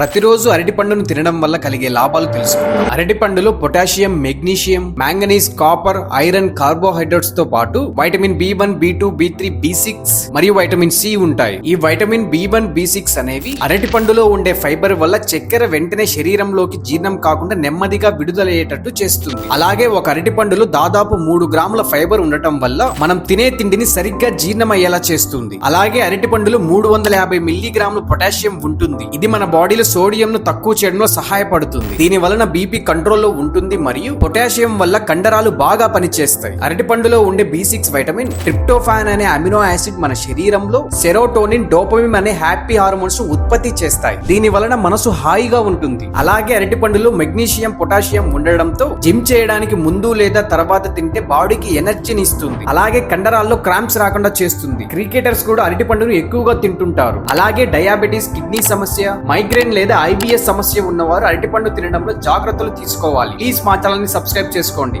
ప్రతిరోజు అరటి పండును తినడం వల్ల కలిగే లాభాలు తెలుసుకుందాం. అరటి పండులో potassium magnesium manganese copper iron కార్బోహైడ్రేట్స్తో పాటు vitamin B one B two B three B six మరియు వైటమిన్ సి ఉంటాయి. ఈ vitamin B one B six అనేవి అరటి పండులో ఉండే ఫైబర్ వల్ల చక్కెర వెంటనే శరీరంలోకి జీర్ణం కాకుండా నెమ్మదిగా విడుదలయ్యేటట్టు చేస్తుంది. అలాగే ఒక అరటి పండులో దాదాపు మూడు గ్రాముల ఫైబర్ ఉండటం వల్ల మనం తినే తిండిని సరిగ్గా జీర్ణమయ్యేలా చేస్తుంది. అలాగే అరటి పండులో మూడు వందల యాభై మిల్లీగ్రాములు పొటాషియం ఉంటుంది. ఇది మన బాడీలో సోడియం ను తక్కువ చేయడంలో సహాయపడుతుంది. దీని వలన బీపీ కంట్రోల్లో ఉంటుంది మరియు పొటాషియం వల్ల కండరాలు బాగా పనిచేస్తాయి. అరటి పండులో ఉండే బి సిక్స్ వైటమిన్ ట్రిప్టోఫాన్ అనే అమినో యాసిడ్ మన శరీరంలో సెరోటోనిన్ డోపమిన్ అనే హ్యాపీ హార్మోన్స్ ఉత్పత్తి చేస్తాయి. దీని వలన మనసు హాయిగా ఉంటుంది. అలాగే అరటి పండులో మెగ్నీషియం పొటాషియం ఉండడంతో జిమ్ చేయడానికి ముందు లేదా తర్వాత తింటే బాడీకి ఎనర్జీని ఇస్తుంది. అలాగే కండరాల్లో క్రాంప్స్ రాకుండా చేస్తుంది. క్రికెటర్స్ కూడా అరటి పండును ఎక్కువగా తింటుంటారు. అలాగే డయాబెటీస్ కిడ్నీ సమస్య మైగ్రేన్ లేదా ఐబిఎస్ సమస్య ఉన్నవారు అరటిపండు తినడంలో జాగ్రత్తలు తీసుకోవాలి. ప్లీజ్ మా ఛానల్ని సబ్స్క్రైబ్ చేసుకోండి.